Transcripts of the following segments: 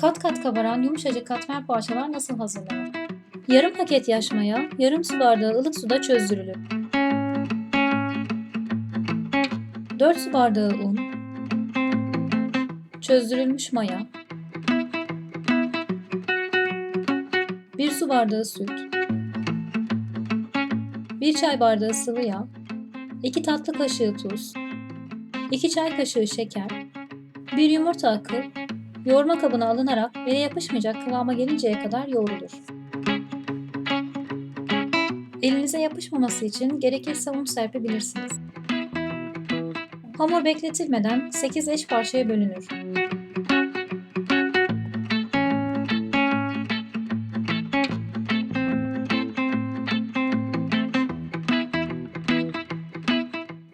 Kat kat kabaran yumuşacık katmer poğaçalar nasıl hazırlanır? Yarım paket yaş maya, yarım su bardağı ılık suda çözdürülür. 4 su bardağı un, çözdürülmüş maya, 1 su bardağı süt, 1 çay bardağı sıvı yağ, 2 tatlı kaşığı tuz, 2 çay kaşığı şeker, 1 yumurta akı, yoğurma kabına alınarak ele yapışmayacak kıvama gelinceye kadar yoğrulur. Elinize yapışmaması için gerekirse un serpebilirsiniz. Hamur bekletilmeden 8 eş parçaya bölünür.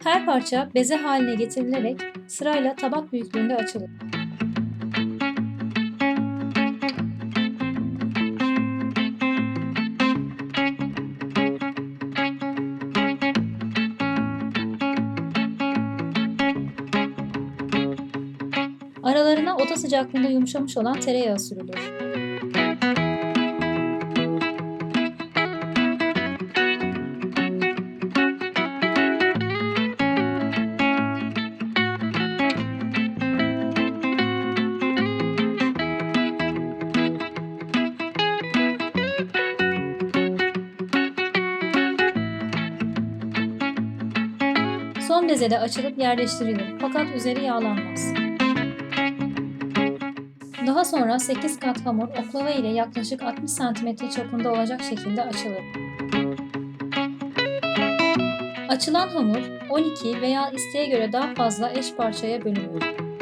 Her parça beze haline getirilerek sırayla tabak büyüklüğünde açılır. Aralarına oda sıcaklığında yumuşamış olan tereyağı sürülür. Son bezede açılıp yerleştirilir fakat üzeri yağlanmaz. Daha sonra 8 kat hamur oklava ile yaklaşık 60 cm çapında olacak şekilde açılır. Açılan hamur 12 veya isteğe göre daha fazla eş parçaya bölünür.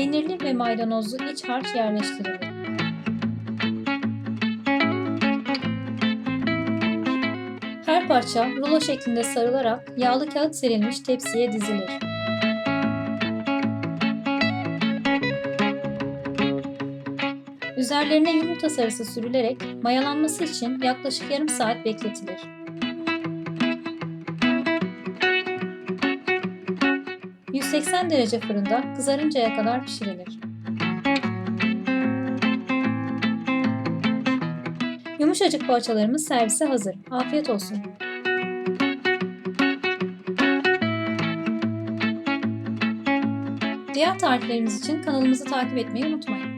Peynirli ve maydanozlu iç harç yerleştirilir. Her parça rulo şeklinde sarılarak yağlı kağıt serilmiş tepsiye dizilir. Üzerlerine yumurta sarısı sürülerek mayalanması için yaklaşık yarım saat bekletilir. ...180 derece fırında kızarıncaya kadar pişirilir. Yumuşacık poğaçalarımız servise hazır. Afiyet olsun. Diğer tariflerimiz için kanalımızı takip etmeyi unutmayın.